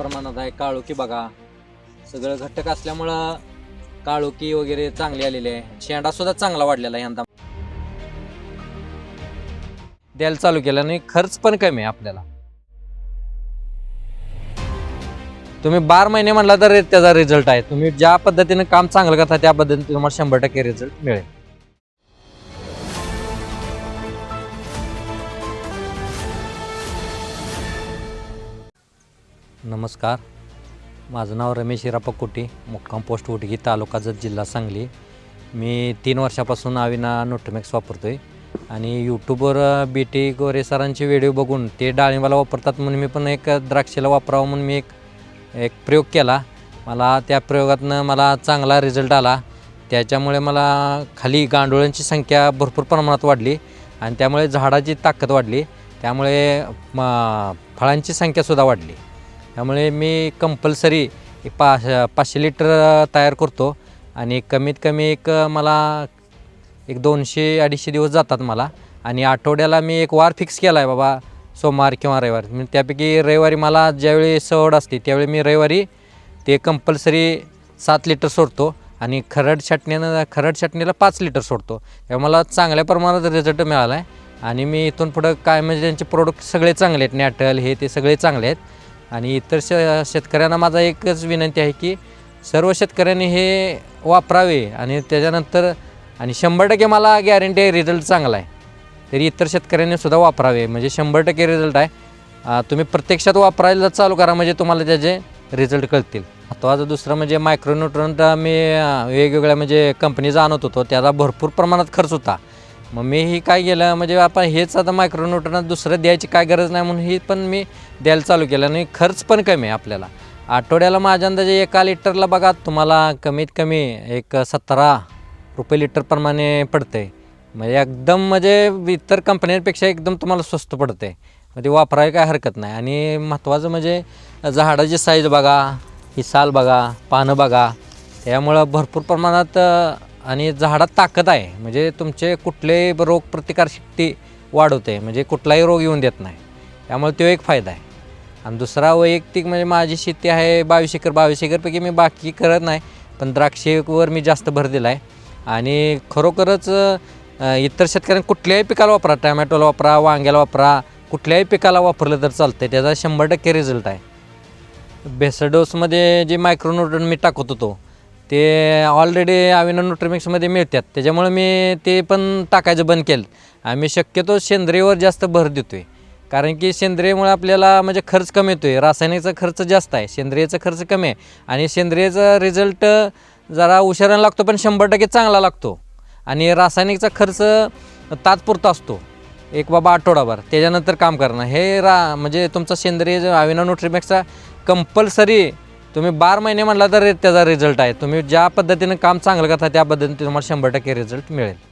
प्रमाणात आहे. काळोखी बघा. सगळं घटक असल्यामुळं काळोखी वगैरे चांगली आलेली आहे. शेंडा सुद्धा चांगला वाढलेला आहे यंदा. द्यायला चालू केला आणि खर्च पण कमी आहे आपल्याला. तुम्ही बार महिने म्हणला तर त्याचा रिझल्ट आहे. तुम्ही ज्या पद्धतीने काम चांगलं करता त्या पद्धतीने तुम्हाला शंभर टक्के रिझल्ट मिळेल. नमस्कार. माझं नाव रमेश हिराप्पा मुक्काम पोस्ट उटगी तालुका जत जिल्हा सांगली. मी तीन वर्षापासून आविना नोटमॅक्स वापरतो आहे आणि यूट्यूबवर बी टी गोरे सरांचे व्हिडिओ बघून ते डाळिंबाला वापरतात म्हणून मी पण एक द्राक्षाला वापरावं म्हणून मी एक एक प्रयोग केला. मला त्या प्रयोगातनं मला चांगला रिझल्ट आला. त्याच्यामुळे मला खाली गांडोळांची संख्या भरपूर प्रमाणात वाढली आणि त्यामुळे झाडाची ताकद वाढली. त्यामुळे म फळांची संख्यासुद्धा वाढली. त्यामुळे मी कंपल्सरी पाच पा पाचशे लिटर तयार करतो. आणि कमीत कमी एक मला एक दोनशे अडीचशे दिवस जातात मला. आणि आठवड्याला मी एक वार फिक्स केला आहे बाबा सोमवार किंवा रविवार. म्हणजे त्यापैकी रविवारी मला ज्यावेळी सवड असते त्यावेळी मी रविवारी ते कंपल्सरी सात लिटर सोडतो. आणि खरड छटण्यानं खरड छटणीला पाच लिटर सोडतो. त्यामुळे मला चांगल्या प्रमाणात रिझल्ट मिळाला आहे आणि मी इथून पुढं काय म्हणजे त्यांचे प्रोडक्ट सगळे चांगले आहेत नॅटल हे ते सगळे चांगले आहेत. आणि इतर श शेतकऱ्यांना माझा एकच विनंती आहे की सर्व शेतकऱ्यांनी हे वापरावे आणि त्याच्यानंतर आणि शंभर टक्के मला गॅरंटी आहे रिझल्ट चांगला आहे. तरी इतर शेतकऱ्यांनी सुद्धा वापरावे. म्हणजे शंभर टक्के रिझल्ट आहे. तुम्ही प्रत्यक्षात वापरायला चालू करा म्हणजे तुम्हाला त्याचे रिझल्ट कळतील. महत्त्वाचं दुसरं म्हणजे मायक्रोन्युट्रंट मी वेगवेगळ्या म्हणजे कंपनीचा आणत होतो. त्याचा भरपूर प्रमाणात खर्च होता. मग मी ही काय केलं म्हणजे आपण हेच आता मायक्रोन्यूटनात दुसरं द्यायची काय गरज नाही म्हणून ही पण मी द्यायला चालू केलं. आणि खर्च पण कमी आहे आपल्याला. आठवड्याला माझ्या अंदाजे एका लिटरला बघा तुम्हाला कमीत कमी एक सतरा रुपये लिटरप्रमाणे पडते म्हणजे एकदम म्हणजे इतर कंपन्यांपेक्षा एकदम तुम्हाला स्वस्त पडते मग ते वापरायला काय हरकत नाही. आणि महत्त्वाचं म्हणजे झाडाची साईज बघा ही साल बघा पानं बघा त्यामुळं भरपूर प्रमाणात आणि झाडात ताकद आहे. म्हणजे तुमचे कुठलेही रोग प्रतिकारशक्ती वाढवते. म्हणजे कुठलाही रोग येऊन देत नाही. त्यामुळे तो एक फायदा आहे. आणि दुसरा वैयक्तिक म्हणजे माझी शेती आहे बावीस एकर. बावीस एकरपैकी मी बाकी करत नाही. पण द्राक्षेवर मी जास्त भर दिला आहे आणि खरोखरच इतर शेतकऱ्यांनी कुठल्याही पिकाला वापरा. टॅमॅटोला वापरा वांग्याला वापरा. कुठल्याही पिकाला वापरलं तर चालतं आहे त्याचा शंभर टक्के रिझल्ट आहे. बेसडोसमध्ये जे मायक्रोन्यूट्रन मी टाकत होतो ते ऑलरेडी अविना न्यूट्रिमिक्समध्ये मिळतात. त्याच्यामुळे मी ते पण टाकायचं बंद केलं. आम्ही शक्यतो सेंद्रियवर जास्त भर देतो आहे कारण की सेंद्रियमुळे आपल्याला म्हणजे खर्च कमी येतो आहे रासायनिकचा खर्च जास्त आहे. सेंद्रियचा खर्च कमी आहे. आणि सेंद्रियचा रिझल्ट जरा उशिरानं लागतो पण शंभर टक्के चांगला लागतो. आणि रासायनिकचा खर्च तात्पुरता असतो. एक बाबा आठवडाभर. त्याच्यानंतर काम करणं. हे रा म्हणजे तुमचा सेंद्रिय जो अविना न्यूट्रिमॅक्सचा कंपल्सरी तुम्ही बार महिने म्हणला तर त्याचा रिझल्ट आहे. तुम्ही ज्या पद्धतीनं काम चांगलं करता त्या पद्धतीने तुम्हाला शंभर टक्के रिझल्ट मिळेल.